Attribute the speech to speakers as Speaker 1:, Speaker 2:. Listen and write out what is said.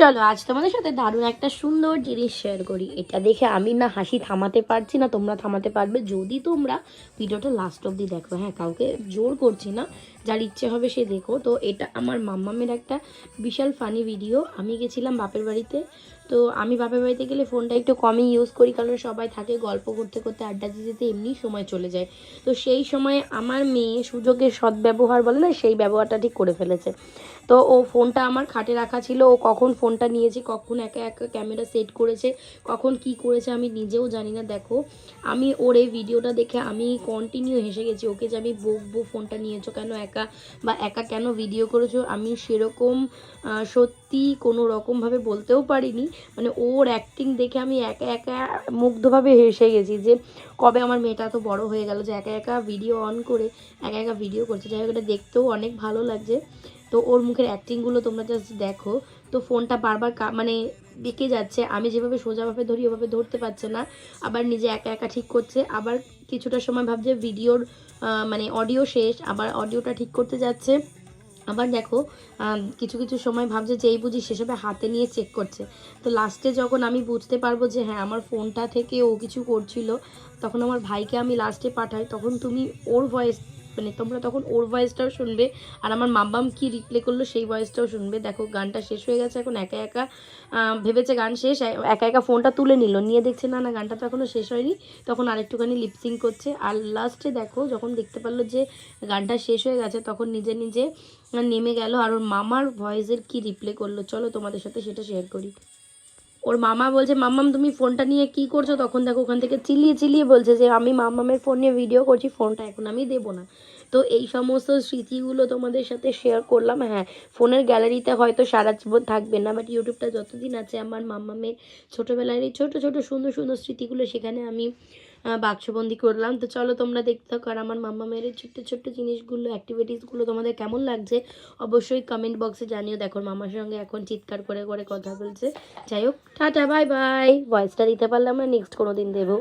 Speaker 1: চলো, আজ তোমাদের সাথে দারুণ একটা সুন্দর জিনিস শেয়ার করি। এটা দেখে আমি না হাসি থামাতে পারছি না, তোমরা থামাতে পারবে। যদি তোমরা ভিডিওটা লাস্ট অবধি দেখো হ্যাঁ কাউকে জোর করছি না, যার ইচ্ছে হবে সে দেখো। তো এটা আমার মাম্মামের একটা বিশাল ফানি ভিডিও আমি গেছিলাম বাপের বাড়িতে। তো আমি বাপের বাড়িতে গেলে ফোনটা একটু কমই ইউজ করি, কারণ সবাই থাকে, গল্প করতে করতে আড্ডা দিতে দিতে এমনি সময় চলে যায়। তো সেই সময় আমার মেয়ে সুযোগের সদ্ব্যবহার বলে না, সেই ব্যবহারটা ঠিক করে ফেলেছে। তো ও ফোনটা আমার খাটে রাখা ছিল, ও কখন ফোনটা নিয়েছে কখন একা একা ক্যামেরা সেট করেছে, কখন কি করেছে আমি নিজেও জানি না। দেখো, আমি ওর এই ভিডিওটা দেখে আমি কন্টিনিউ হেসে গেছি, ওকে যে আমি বকবো ফোনটা নিয়েছো কেন একা বা একা কেন ভিডিও করেছ, আমি সেরকম সত্যি কোনো রকমভাবে বলতেও পারিনি। মানে ওর অ্যাক্টিং দেখে আমি একা একা মুগ্ধভাবে হেসে গেছি যে কবে আমার মেয়েটা তো বড় হয়ে গেল যে একা একা ভিডিও অন করে, একা একা ভিডিও করছে। যাই হোক, এটা দেখতেও অনেক ভালো লাগছে। তো ওর মুখের অ্যাক্টিংগুলো তোমরা জাস্ট দেখো। তো ফোনটা বারবার মানে বেঁকে যাচ্ছে। আমি যেভাবে সোজাভাবে ধরি, ওভাবে ধরতে পারছে না। আবার নিজে একা একা ঠিক করছে। আবার কিছুটা সময় ভাবছে ভিডিওর মানে অডিও শেষ, আবার অডিওটা ঠিক করতে যাচ্ছে। আবার দেখো কিছু কিছু সময় ভাবছে যে এই বুঝি সেসবে হাতে নিয়ে চেক করছে। তো লাস্টে যখন আমি বুঝতে পারব যে হ্যাঁ আমার ফোনটা থেকে ও কিছু করছিল, তখন আমার ভাইকে আমি লাস্টে পাঠাই, তখন তুমি ওর ভয়েস মানে তোমরা তখন ওর ভয়েসটাও শুনবে। আর আমার মাম্বাম কি রিপ্লে করল সেই ভয়েসটাও শুনবে। দেখো, গানটা শেষ হয়ে গেছে এখন, একা একা ভেবেছে গান শেষ। একা একা ফোনটা তুলে নিল। নিয়ে দেখছে, না না, গানটা তো এখনও শেষ হয়নি। তখন আরেকটুখানি লিপসিং করছে। আর লাস্টে দেখো, যখন দেখতে পারল যে গানটা শেষ হয়ে গেছে, তখন নিজে নিজে নেমে গেল। আর ওর মামার ভয়েসের কি রিপ্লে করল? চলো তোমাদের সাথে সেটা শেয়ার করি। ওর মামা বলছে, মাম্মাম, তুমি ফোনটা নিয়ে কি করছ? তখন দেখো ওখান থেকে চিলিয়ে চিলিয়ে বলছে যে, আমি মাম্মামের ফোন নিয়ে ভিডিও করছি, ফোনটা এখন আমি দেবো না। তো এই সমস্ত স্মৃতিগুলো তোমাদের সাথে শেয়ার করলাম। হ্যাঁ ফোনের গ্যালারিতে হয়তো সারা জীবন থাকবে না বাট ইউটিউবটা যতদিন আছে, আমার মাম্মামের ছোটোবেলার এই ছোটো ছোটো, সুন্দর সুন্দর স্মৃতিগুলো সেখানে আমি বাক্সবন্দি করলাম। তো চলো তোমরা দেখতে থাকো আর আমার মাম্মামের এই ছোট্ট ছোট্ট জিনিসগুলো অ্যাক্টিভিটিসগুলো তোমাদের কেমন লাগছে, অবশ্যই কমেন্ট বক্সে জানিও। দেখো, মামার সঙ্গে এখন চিৎকার করে করে কথা বলছে। যাই হোক, টাটা বাই বাই ভয়েসটা দিতে পারলে আমরা নেক্সট কোনো দিন দেবো।